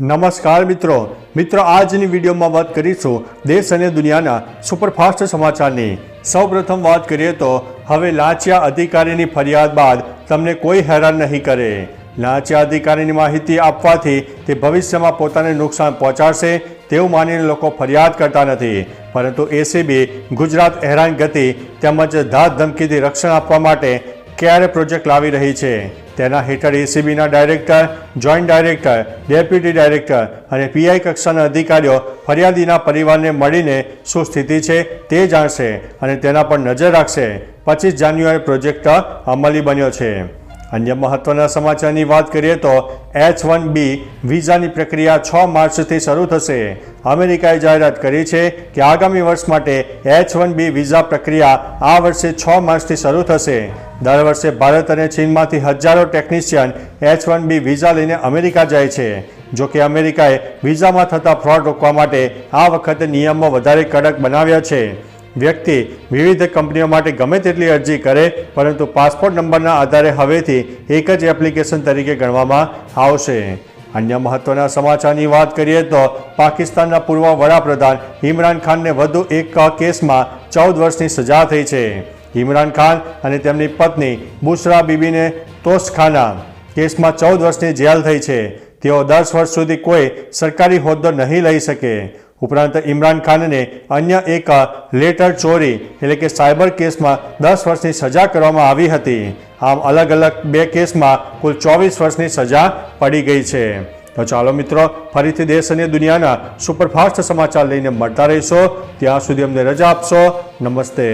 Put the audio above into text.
નમસ્કાર મિત્રો. મિત્રો, આજની વિડીયોમાં વાત કરીશું દેશ અને દુનિયાના સુપરફાસ્ટ સમાચારની. સૌપ્રથમ વાત કરીએ તો, હવે લાંચિયા અધિકારીની ફરિયાદ બાદ તમને કોઈ હેરાન નહીં કરે. લાંચિયા અધિકારીની માહિતી આપવાથી તે ભવિષ્યમાં પોતાને નુકસાન પહોંચાડશે તેવું માનીને લોકો ફરિયાદ કરતા નથી. પરંતુ એસીબી ગુજરાત હેરાનગતિ તેમજ ધાત ધમકીથી રક્ષણ આપવા માટે ક્યારે પ્રોજેક્ટ લાવી રહી છે? તેના હેઠળ એસીબીના director, joint director, deputy director અને પીઆઈ કક્ષાના અધિકારીઓ ફરિયાદીના પરિવારને મળીને શું સ્થિતિ છે તે જાણશે અને તેના પર નજર રાખશે. પચીસ જાન્યુઆરી પ્રોજેક્ટ અમલી બન્યો છે. અન્ય મહત્વના સમાચારની વાત કરીએ તો એચ વન બી વિઝાની પ્રક્રિયા છ માર્ચથી શરૂ થશે. અમેરિકાએ જાહેરાત કરી છે કે આગામી વર્ષ માટે એચ વન બી વિઝા પ્રક્રિયા આ વર્ષે છ માર્ચથી શરૂ થશે. દર વર્ષે ભારત અને ચીનમાંથી હજારો technician H one B visa લઈને અમેરિકા જાય છે. જો કે અમેરિકાએ વિઝામાં થતા ફ્રોડ રોકવા માટે આ વખતે નિયમો વધારે કડક બનાવ્યા છે. વ્યક્તિ વિવિધ કંપનીઓ માટે ગમે તેટલી અરજી કરે, પરંતુ પાસપોર્ટ નંબરના આધારે હવેથી એક જ એપ્લિકેશન તરીકે ગણવામાં આવશે. અન્ય મહત્વના સમાચારની વાત કરીએ તો પાકિસ્તાનના પૂર્વ વડાપ્રધાન ઇમરાન ખાનને વધુ એક કેસમાં ચૌદ વર્ષની સજા થઈ છે. ઇમરાન ખાન અને તેમની પત્ની બુસરા બીબીને તોસખાના કેસમાં ચૌદ વર્ષની જેલ થઈ છે. તેઓ દસ વર્ષ સુધી કોઈ સરકારી હોદ્દો નહીં લઈ શકે. ઉપરાંત ઇમરાન ખાનને અન્ય એક લેટર ચોરી એટલે કે સાયબર કેસમાં દસ વર્ષની સજા કરવામાં આવી હતી. આમ અલગ અલગ બે કેસમાં કુલ ચોવીસ વર્ષની સજા પડી ગઈ છે. તો ચાલો મિત્રો, ફરીથી દેશ અને દુનિયાના સુપરફાસ્ટ સમાચાર લઈને મળતા રહીશો. ત્યાં સુધી અમને રજા આપશો. નમસ્તે.